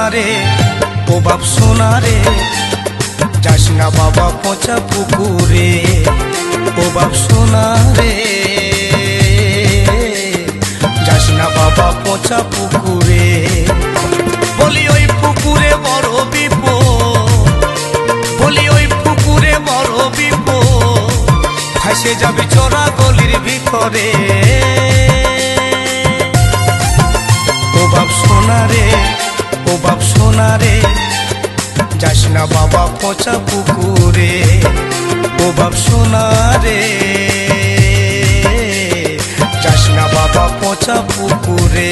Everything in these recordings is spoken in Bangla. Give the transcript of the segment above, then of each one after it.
বাপ সোনারে, যাস না বাবা পচা পুকুরে, ও বাপ সোনারে। যাস না বাবা পচা পুকুরে, বলি ওই পুকুরে বড় বিপদ, বলি ওই পুকুরে বড় বিপদ। ফাঁসে যাবে চোরা গলির ভিতরে। না বাবা পচা পুকুরে ও বাপ সোনারে যাস না বাবা পচা পুকুরে।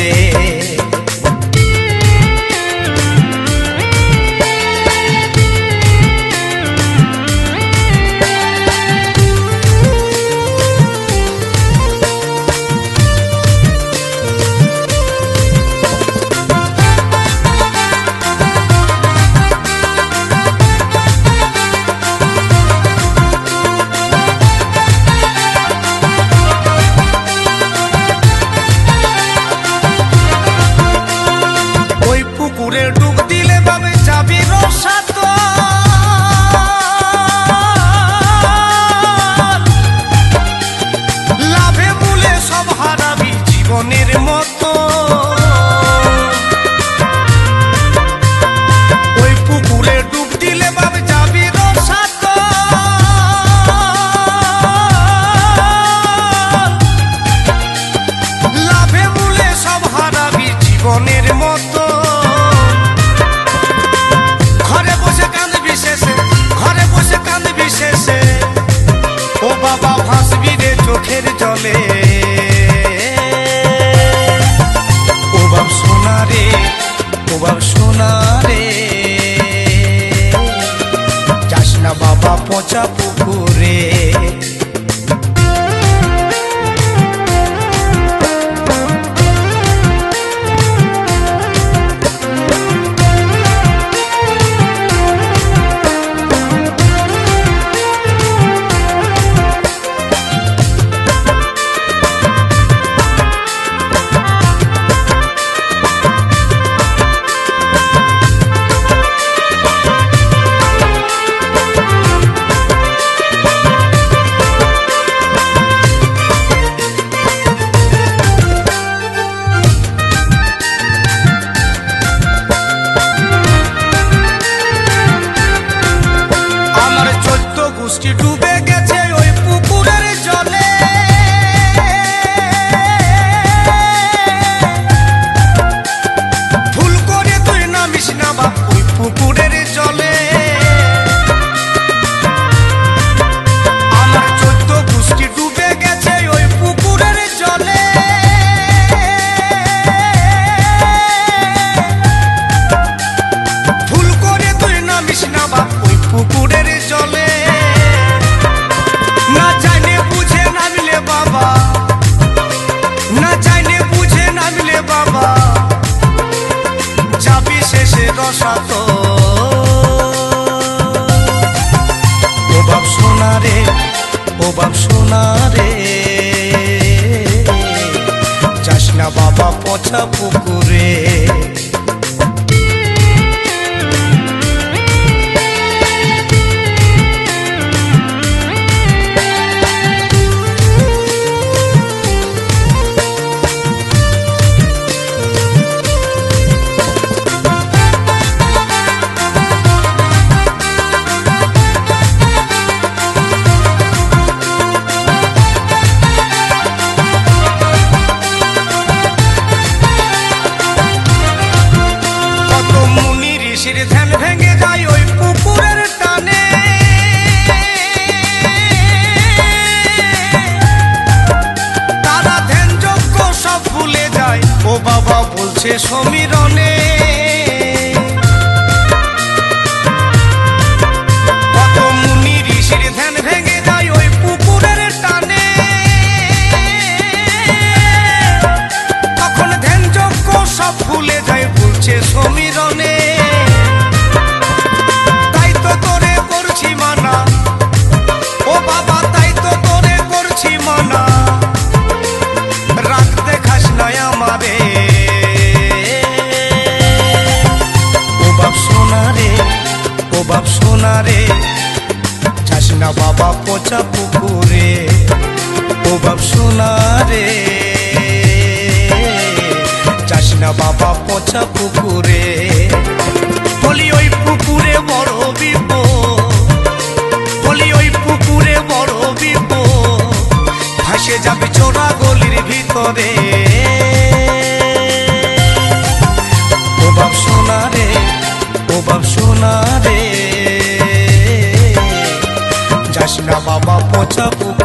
চোখের জলে। ও বাপ সোনারে ও বাপ সোনারে চাষ না বাবা পচা পুকুরের জলে। না জানে, বুঝে নামলে বাবা। না জানে, বুঝে নামলে বাবা। যাবি শেষে রসাত ও বাপ সোনা রে ও বাপ সোনা রে। যাস না বাবা পচা পুকুরে। মুনি ধ্যান ভেঙে যায় ওই পুকুরের টানে। তারা ধ্যান যোগ্য সব ভুলে যায়। ও বাবা বলছে সমীরণে। বাপ সোনা রে যাস না বাবা পচা পুকুরে, ও বাপ সোনা রে যাস না বাবা পচা পুকুরে, বলি ওই পুকুরে বড় বিপদ। বলি ওই পুকুরে বড় বিপদ। ভাসে যাবে চোরা গলির ভিতরে। 我脚步